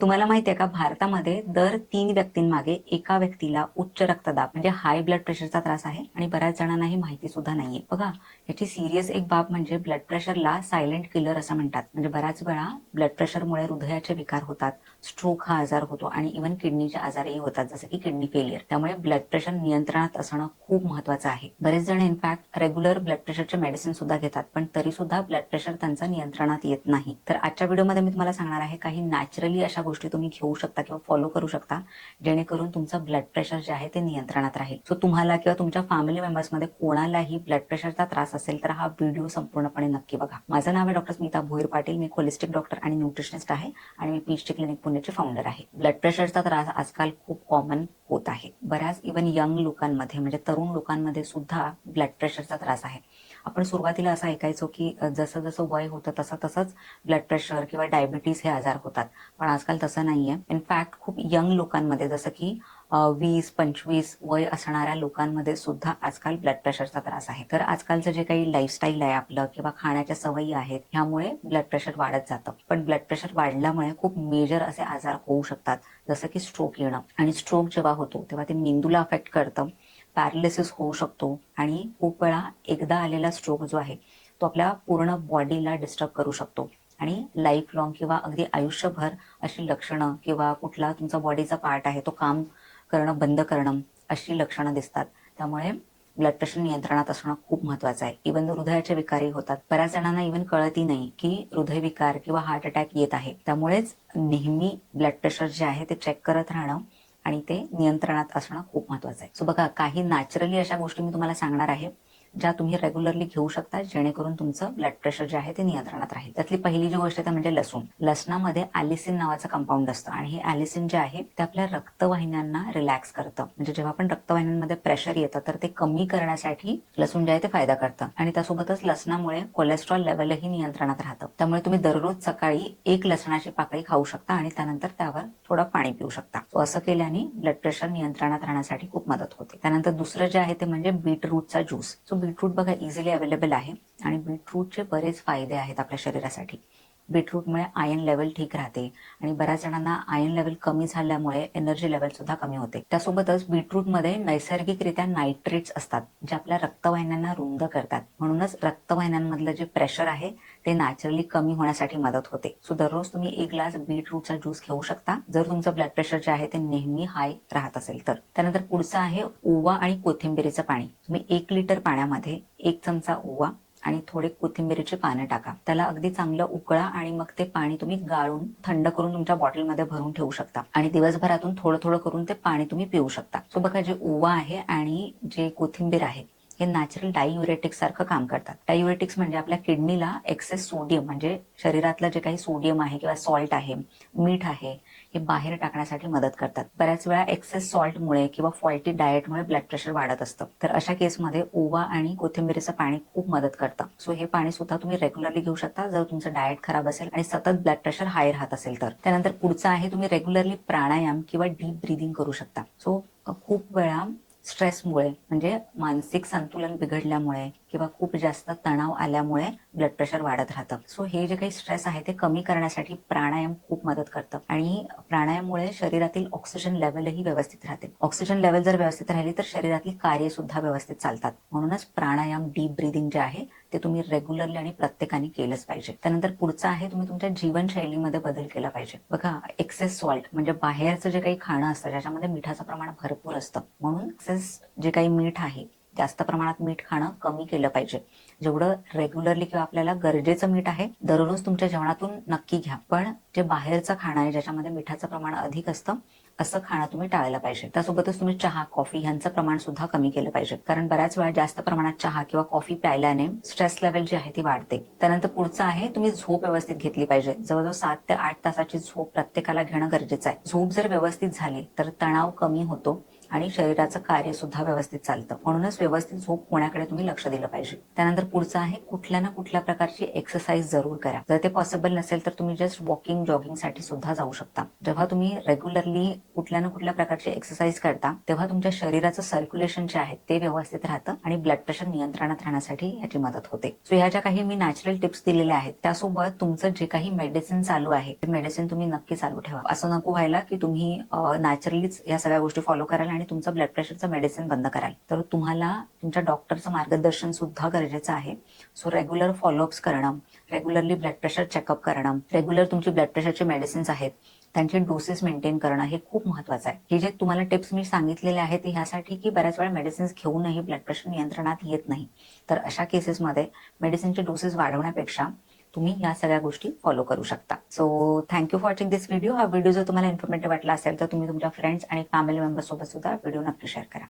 तुम्हाला माहिती आहे का भारतामध्ये दर तीन व्यक्तींमागे एका व्यक्तीला उच्च रक्तदाब म्हणजे हाय ब्लड प्रेशरचा त्रास आहे आणि बऱ्याच जणांना ही माहिती सुद्धा नाहीये. बघा याची सिरियस एक बाब म्हणजे ब्लड प्रेशरला सायलेंट किलर असं म्हणतात. म्हणजे बऱ्याच वेळा ब्लड प्रेशरमुळे हृदयाचे विकार होतात स्ट्रोक हा आजार होतो आणि इव्हन किडनीचे आजारही होतात जसं की किडनी फेलियर त्यामुळे ब्लड प्रेशर नियंत्रणात असणं खूप महत्वाचं आहे. बरेच जण इनफॅक्ट रेग्युलर ब्लड प्रेशरचे मेडिसिन सुद्धा घेतात पण तरी सुद्धा ब्लड प्रेशर त्यांचा नियंत्रणात येत नाही. तर आजच्या व्हिडिओमध्ये मी तुम्हाला सांगणार आहे काही नॅचरली अशा गोष्टी तुम्ही घेऊ शकता किंवा फॉलो करू शकता. जेणेकरून तुमचं ब्लड प्रेशर जे आहे ते नियंत्रणात राहील. सो तुम्हाला किंवा तुमच्या फॅमिली मेंबर्समध्ये कोणालाही ब्लड प्रेशरचा त्रास असेल तर हा व्हिडिओ संपूर्णपणे नक्की बघा. माझं नाव आहे डॉक्टर स्मिता भोईर पाटील. मी होलिस्टिक डॉक्टर आणि न्यूट्रिशनिस्ट आहे आणि मी पीएचडी क्लिनिक पुण्याचे फाउंडर आहे. ब्लड प्रेशरचा त्रास आजकाल खूप कॉमन होत आहे. बऱ्याच इव्हन यंग लोकांमध्ये म्हणजे तरुण लोकांमध्ये सुद्धा ब्लड प्रेशरचा त्रास आहे. आपण सुरुवातीला असं ऐकायचो की जसं जसं वय होतं तसं तसंच ब्लड प्रेशर किंवा डायबिटीस हे आजार होतात. पण आजकाल तसं नाहीये. इनफॅक्ट खूप यंग लोकांमध्ये जसं की वीस पंचवीस वय असणाऱ्या लोकांमध्ये सुद्धा आजकाल ब्लड प्रेशरचा त्रास आहे. तर आजकालचं जे काही लाईफस्टाईल आहे आपलं किंवा खाण्याच्या सवयी आहेत ह्यामुळे ब्लड प्रेशर वाढत जातं. पण ब्लड प्रेशर वाढल्यामुळे खूप मेजर असे आजार होऊ शकतात. जसं की स्ट्रोक येणं. आणि स्ट्रोक जेव्हा होतो तेव्हा ते मेंदूला अफेक्ट करतं. पॅरालिसिस होऊ शकतो. आणि खूप वेळा एकदा आलेला स्ट्रोक जो आहे तो आपल्या पूर्ण बॉडीला डिस्टर्ब करू शकतो. आणि लाईफ लॉंग किंवा अगदी आयुष्यभर अशी लक्षणं किंवा कुठला तुमचा बॉडीचा पार्ट आहे तो काम करणं बंद करणं अशी लक्षणं दिसतात. त्यामुळे ब्लड प्रेशर नियंत्रणात असणं खूप महत्वाचं आहे. इव्हन हृदयाचे विकारही होतात बऱ्याच जणांना इव्हन कळतही नाही की हृदयविकार किंवा हार्ट अटॅक येत आहे. त्यामुळेच नेहमी ब्लड प्रेशर जे आहे ते चेक करत राहणं आणि ते नियंत्रणात असणं खूप महत्वाचं आहे. सो बघा काही नॅचरली अशा गोष्टी मी तुम्हाला सांगणार आहे. ज्या तुम्ही रेग्युलरली घेऊ शकता जेणेकरून तुमचं ब्लड प्रेशर जे आहे ते नियंत्रणात राहील. त्यातली पहिली जी गोष्ट आहे म्हणजे लसूण. लसणामध्ये ॲलिसिन नावाचं कंपाऊंड असतं आणि हे ॲलिसिन जे आहे ते आपल्या रक्तवाहिन्यांना रिलॅक्स करतं. म्हणजे जेव्हा आपण रक्तवाहिन्यांमध्ये प्रेशर येतं तर ते कमी करण्यासाठी लसूण जे आहे ते फायदा करतं. आणि त्यासोबतच लसणामुळे कोलेस्ट्रॉल लेवलही नियंत्रणात राहतं. त्यामुळे तुम्ही दररोज सकाळी एक लसणाची पाकळी खाऊ शकता आणि त्यानंतर त्यावर थोडं पाणी पिऊ शकता. So असं केल्याने ब्लड प्रेशर नियंत्रणात राहण्यासाठी खूप मदत होते. त्यानंतर दुसरं जे आहे ते म्हणजे बीटरूटचा ज्यूस सो बीटरूट बघा इझिली अवेलेबल आहे. आणि बीटरूटचे बरेच फायदे आहेत आपल्या शरीरासाठी. बीटरूटमुळे आयर्न लेवल ठीक राहते. आणि बऱ्याच जणांना आयर्न लेवल कमी झाल्यामुळे एनर्जी लेवल सुद्धा कमी होते. त्यासोबतच बीटरूटमध्ये नैसर्गिकरित्या नायट्रेट्स असतात जे आपल्या रक्तवाहिन्यांना रुंद करतात. म्हणूनच रक्तवाहिन्यांमधलं जे प्रेशर आहे ते नॅचरली कमी होण्यासाठी मदत होते. सो दररोज तुम्ही एक ग्लास बीटरूटचा ज्यूस घेऊ शकता. जर तुमचं ब्लड प्रेशर जे आहे ते नेहमी हाय राहत असेल तर. त्यानंतर पुढचं आहे ओवा आणि कोथिंबिरीचं पाणी. तुम्ही एक लिटर पाण्यामध्ये एक चमचा ओवा आणि थोडे कोथिंबीरीचे पानं टाका. त्याला अगदी चांगलं उकळा आणि मग ते पाणी तुम्ही गाळून थंड करून तुमच्या बॉटलमध्ये भरून ठेवू शकता. आणि दिवसभरातून थोडं थोडं करून ते पाणी तुम्ही पिऊ शकता. सो बघा जे ओवा आहे आणि जे कोथिंबीर आहे हे नॅचरल डायुरेटिक्स सारखं काम करतात. डायुरेटिक्स म्हणजे आपल्या किडनीला एक्सेस सोडियम म्हणजे शरीरातलं जे काही सोडियम आहे किंवा सॉल्ट आहे मीठ आहे हे बाहेर टाकण्यासाठी मदत करतात. बऱ्याच वेळा एक्सेस सॉल्टमुळे किंवा फॉल्टी डाएटमुळे ब्लड प्रेशर वाढत असतं. तर अशा केसमध्ये ओवा आणि कोथिंबीरीचं पाणी खूप मदत करतं. सो हे पाणी सुद्धा तुम्ही रेग्युलरली घेऊ शकता. जर तुमचं डाएट खराब असेल आणि सतत ब्लड प्रेशर हाय राहत असेल तर. त्यानंतर पुढचं आहे तुम्ही रेग्युलरली प्राणायाम किंवा डीप ब्रिदिंग करू शकता. सो खूप वेळा स्ट्रेसमुळे म्हणजे मानसिक संतुलन बिघडल्यामुळे. किंवा खूप जास्त तणाव आल्यामुळे ब्लड प्रेशर वाढत राहतं. सो हे जे काही स्ट्रेस आहे ते कमी करण्यासाठी प्राणायाम खूप मदत करतं. आणि प्राणायाममुळे शरीरातील ऑक्सिजन लेवलही व्यवस्थित राहते. ऑक्सिजन लेवल जर व्यवस्थित राहिली तर शरीरातली कार्य सुद्धा व्यवस्थित चालतात. म्हणूनच प्राणायाम डीप ब्रिदिंग जे आहे ते तुम्ही रेग्युलरली आणि प्रत्येकाने केलंच पाहिजे. त्यानंतर पुढचं आहे तुम्ही तुमच्या जीवनशैलीमध्ये बदल केला पाहिजे. बघा एक्सेस सॉल्ट म्हणजे बाहेरचं जे काही खाणं असतं ज्याच्यामध्ये मिठाचं प्रमाण भरपूर असतं. म्हणून एक्सेस जे काही मीठ आहे जास्त प्रमाणात मीठ खाणं कमी केलं पाहिजे. जेवढं रेग्युलरली किंवा आपल्याला गरजेचं मीठ आहे दररोज तुमच्या जेवणातून नक्की घ्या. पण जे बाहेरचं खाणं आहे ज्याच्यामध्ये मिठाचं प्रमाण अधिक असतं असं खाणं तुम्ही टाळलं पाहिजे. त्यासोबतच तुम्ही चहा कॉफी यांचं प्रमाण सुद्धा कमी केलं पाहिजे. कारण बऱ्याच वेळा जास्त प्रमाणात चहा किंवा कॉफी प्यायल्याने स्ट्रेस लेवल जी आहे ती वाढते. त्यानंतर पुढचं आहे तुम्ही झोप व्यवस्थित घेतली पाहिजे. जवळजवळ सात ते आठ तासाची झोप प्रत्येकाला घेणं गरजेचं आहे. झोप जर व्यवस्थित झाली तर तणाव कमी होतो. आणि शरीराचं कार्य सुद्धा व्यवस्थित चालतं. म्हणूनच व्यवस्थित झोप होण्याकडे तुम्ही लक्ष दिलं पाहिजे. त्यानंतर पुढचं आहे कुठल्या ना कुठल्या प्रकारची एक्सरसाइज जरूर करा. जर ते पॉसिबल नसेल तर तुम्ही जस्ट वॉकिंग जॉगिंगसाठी सुद्धा जाऊ शकता. जेव्हा तुम्ही रेग्युलरली कुठल्या ना कुठल्या प्रकारची एक्सरसाइज करता तेव्हा तुमच्या शरीराचं सर्क्युलेशन जे आहे ते व्यवस्थित राहतं आणि ब्लड प्रेशर नियंत्रणात राहण्यासाठी याची मदत होते. सो ह्या ज्या काही मी नॅचरल टिप्स दिलेल्या आहेत त्यासोबत तुमचं जे काही मेडिसिन चालू आहे ते मेडिसिन तुम्ही नक्की चालू ठेवा. असं नको व्हायला की तुम्ही नॅचरलीच या सगळ्या गोष्टी फॉलो कराल आणि तुमचं ब्लड प्रेशरचं मेडिसिन बंद कराल. तर तुम्हाला तुमच्या डॉक्टरचं मार्गदर्शन सुद्धा गरजेचं आहे. सो रेग्युलर फॉलोअप्स करणं रेग्युलरली ब्लड प्रेशर चेकअप करणं रेग्युलर तुमची ब्लड प्रेशरचे मेडिसिन्स आहेत त्यांचे डोसेस मेंटेन करणं हे खूप महत्वाचं आहे. हे जे तुम्हाला टिप्स मी सांगितलेले आहेत ते ह्यासाठी की बऱ्याच वेळा मेडिसिन्स घेऊनही ब्लड प्रेशर नियंत्रणात येत नाही. तर अशा केसेसमध्ये मेडिसिनचे डोसेस वाढवण्यापेक्षा तुम्ही या सगळ्या गोष्टी फॉलो करू शकता. So thank you for watching this video हा व्हिडिओ जर तुम्हाला इन्फॉर्मेटिव्ह वाटला असेल तर तुम्ही तुमच्या फ्रेंड्स आणि फॅमिली मेंबर्स सोबत सुद्धा व्हिडिओ नक्की शेअर करा.